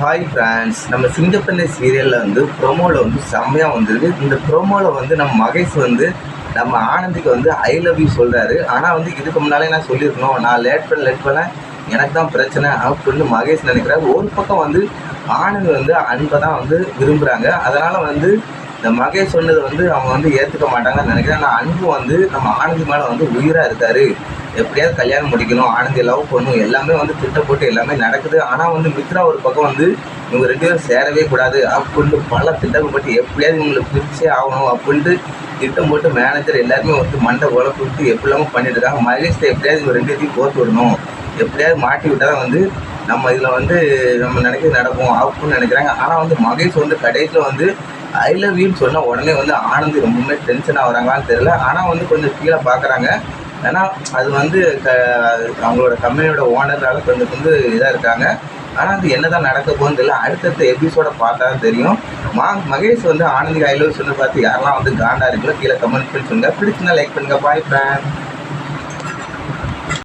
Hi France நம்ம சிங்கப்பண்ணை சீரியலில் வந்து ப்ரோமோவில் வந்து செம்மையாக வந்திருக்கு. இந்த ப்ரோமோவில் வந்து நம்ம மகேஷ் வந்து நம்ம ஆனந்திக்கு வந்து ஐ லவ் யூ சொல்கிறாரு ஆனால் வந்து இதுக்கு முன்னாலே நான் சொல்லியிருக்கணும். நான் லேட் பண்ண லேட் பண்ண எனக்கு தான் பிரச்சனை அப்படின்னு மகேஷ் நினைக்கிறாரு. ஒரு பக்கம் வந்து ஆனந்த் வந்து அன்பை தான் வந்து விரும்புகிறாங்க அதனால் வந்து இந்த மகேஷ் சொன்னது வந்து அவங்க வந்து ஏற்றுக்க மாட்டாங்கன்னு நினைக்கிறேன். ஆனால் அன்பு வந்து நம்ம ஆனந்தி மேலே வந்து உயிராக இருக்காரு. எப்படியாவது கல்யாணம் முடிக்கணும் ஆனந்தி லவ் பண்ணணும் எல்லாமே வந்து திட்டம் போட்டு எல்லாமே நடக்குது. ஆனால் வந்து மித்ரா ஒரு பக்கம் வந்து இவங்க ரெண்டு பேரும் சேரவே கூடாது அப்படின்ட்டு பல திட்டங்கள் போட்டு எப்படியாவது இவங்களை பிரிச்சே ஆகணும் அப்படின்ட்டு திட்டம் போட்டு மேனேஜர் எல்லாருமே வந்து மண்டை உழப்பு விட்டு எப்படிலாமோ பண்ணிட்டு இருக்காங்க. மகேஷ்ட எப்படியாவது இவங்க ரெண்டு பேத்தையும் கோர்த்து விடணும். எப்படியாவது மாட்டி விட்டால் தான் வந்து நம்ம இதில் வந்து நம்ம நினைக்கிறது நடக்கும் அப்படின்னு நினைக்கிறாங்க. ஆனால் வந்து மகேஷ் வந்து கடைசியில் வந்து ஐ லவ் யூன்னு சொன்னால் உடனே வந்து ஆனந்த் ரொம்பவுமே டென்ஷன் ஆகுறாங்களான்னு தெரியல. ஆனால் வந்து கொஞ்சம் கீழே பார்க்குறாங்க ஏன்னா அது வந்து க அவங்களோட கம்பெனியோட ஓனரால் கொஞ்சம் வந்து இதாக இருக்காங்க. ஆனால் அது என்ன தான் நடக்க போகுதுன்னு தெரியல. அடுத்தடுத்த எபிசோட பார்த்தா தெரியும். மா மகேஷ் வந்து ஆனந்தி ஐ வந்து பார்த்து யாரெல்லாம் வந்து காண்டா இருக்குல்ல கீழே கமெண்ட் பண்ணி சொல்லுங்கள் பிடிச்சிருந்தா லைக் பண்ணுங்கள் பாய் ஃப்ரெண்ட்